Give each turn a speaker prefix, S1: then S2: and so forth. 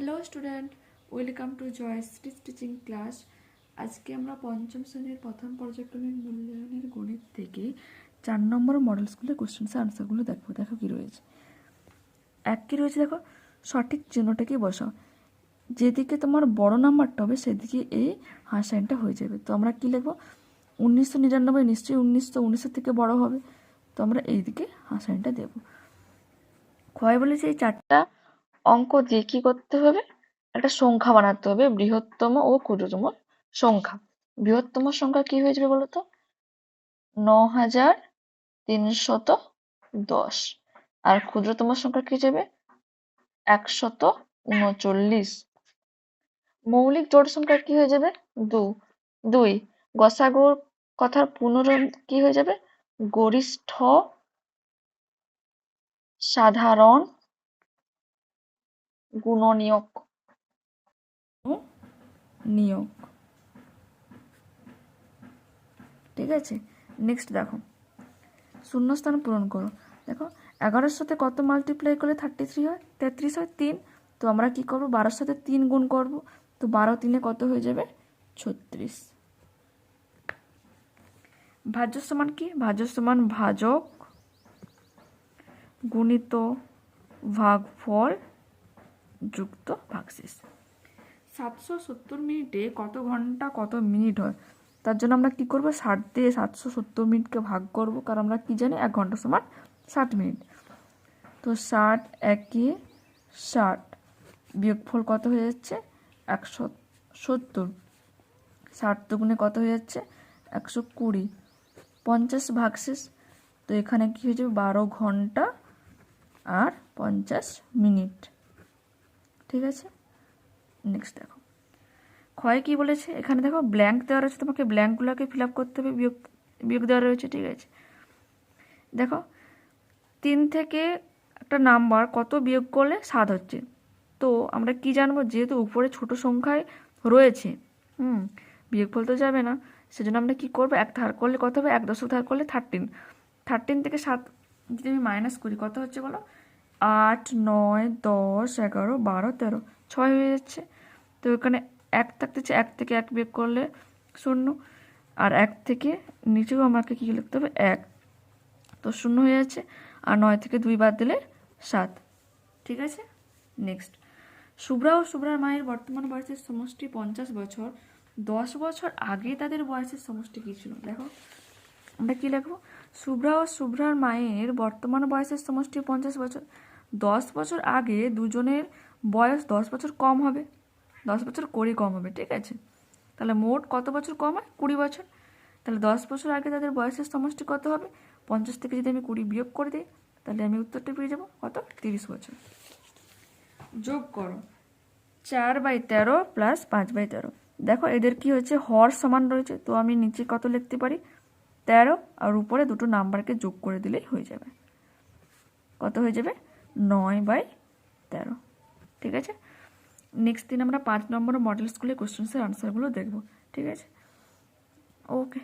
S1: Hello student welcome to Jayashree teaching class আজকে আমরা পঞ্চম শ্রেণির প্রথম পর্যায়ক্রমিক মূল্যায়নের গণিত থেকে চার নম্বর মডেল স্কুলের কোশ্চেন্স আনসারগুলো দেখো দেখো কী রয়েছে। এক কী রয়েছে দেখো? সঠিক চিহ্নটাকে বসাও? যেদিকে তোমার বড় নাম্বারটা হবে, সেদিকে এই হাসাইনটা হয়ে যাবে। তো আমরা কী লিখব? উনিশশো নিরানব্বই নিশ্চয়ই উনিশশো উনিশের থেকে বড় হবে। তো আমরা এই দিকে হাসাইনটা দেবো। ক্ষয় বলেছে এই চারটা অঙ্ক দিয়ে কি করতে হবে? একটা সংখ্যা বানাতে হবে, বৃহত্তম ও ক্ষুদ্রতম সংখ্যা। বৃহত্তম সংখ্যা কি হয়ে যাবে বলতো? ন হাজার তিনশত দশ। আর ক্ষুদ্রতম সংখ্যা কি যাবে? একশত উনচল্লিশ। মৌলিক জোড় সংখ্যা কি হয়ে যাবে? দু। দুই। গসাগুর কথার পুনরণ কি হয়ে যাবে? গরিষ্ঠ সাধারণ গুণনীয়ক নিয়োগ ঠিক আছে? নেক্সট দেখো। শূন্যস্থান পূরণ করো। দেখো, এগারোর সাথে কত মাল্টিপ্লাই করলে থার্টি থ্রি হয়? তেত্রিশ হয় তিন। তো আমরা কি করব? বারোর সাথে তিন গুণ করব। তো বারো তিনে কত হয়ে যাবে? ছত্রিশ। ভাজ্য সমান কি? ভাজ্য সমান ভাজক গুণিত ভাগফল যুক্ত ভাগশেষ। সাতশো সত্তর মিনিটে কত ঘণ্টা কত মিনিট হয়? তার জন্য আমরা কি করব? ষাট দিয়ে সাতশো সত্তর মিনিটকে ভাগ করব কারণ আমরা কি জানি? এক ঘণ্টা সমান ষাট মিনিট। তো ষাট একে ষাট বিয়োগফল কত হয়ে যাচ্ছে? একশো সত্তর। ষাট দুগুণে কত হয়ে যাচ্ছে? একশো কুড়ি। পঞ্চাশ ভাগশেষ। তো এখানে কি হয়ে যাবে? বারো ঘণ্টা আর পঞ্চাশ মিনিট। ঠিক আছে? নেক্সট দেখো। ক্ষয় কি বলেছে? এখানে দেখো ব্ল্যাঙ্ক দেওয়া রয়েছে তোমাকে ব্ল্যাঙ্কগুলোকে ফিল আপ করতে হবে, বিয়োগ বিয়োগ দেওয়া রয়েছে, ঠিক আছে? দেখো, তিন থেকে একটা নাম্বার কত বিয়োগ করলে সাত হচ্ছে? তো আমরা কি জানব? যেহেতু উপরে ছোট সংখ্যায় রয়েছে, হুম বিয়োগফল তো যাবে না। সেজন্য আমরা কী করব? এক ধার করলে কত হবে? এক দশক ধার করলে থার্টিন থার্টিন থেকে সাত যদি আমি মাইনাস করি, কত হচ্ছে বলো? আট, নয়, দশ, এগারো, বারো, তেরো, ছয় হয়ে যাচ্ছে। তো এখানে এক থাকতেছে এক থেকে এক বিয়োগ করলে শূন্য। আর এক থেকে নিচেও আমাকে কী লিখতে হবে? এক। তো শূন্য হয়ে যাচ্ছে, আর নয় থেকে দুই বাদ দিলে সাত। ঠিক আছে? নেক্সট শুভ্রা ও শুভ্রার মায়ের বর্তমান বয়সের সমষ্টি পঞ্চাশ বছর। দশ বছর আগে তাদের বয়সের সমষ্টি কী ছিল? দেখো। আমরা কী লিখব? শুভ্রা ও শুভ্রার মায়ের বর্তমান বয়সের সমষ্টি পঞ্চাশ বছর। দশ বছর আগে দুজনের বয়স দশ বছর কম হবে। দশ বছর কুড়ি কম হবে, ঠিক আছে? তাহলে মোট কত বছর কম হয়? কুড়ি বছর। তাহলে দশ বছর আগে তাদের বয়সের সমষ্টি কত হবে? পঞ্চাশ থেকে যদি আমি কুড়ি বিয়োগ করে দিই, তাহলে আমি উত্তরটা পেয়ে যাব কত? তিরিশ বছর। যোগ করো। চার বাই তেরো প্লাস পাঁচ বাই তেরো। দেখো এদের কি হচ্ছে হর সমান রয়েছে। তো আমি নিচে কত লিখতে পারি? তেরো আর উপরে দুটো নাম্বারকে যোগ করে দিলেই হয়ে যাবে। কত হয়ে যাবে? নয় বাই তেরো। ঠিক আছে? নেক্সট দিন আমরা পাঁচ নম্বর মডেল স্কুলে কোশ্চেন্সের আনসারগুলো দেখব। ঠিক আছে? ওকে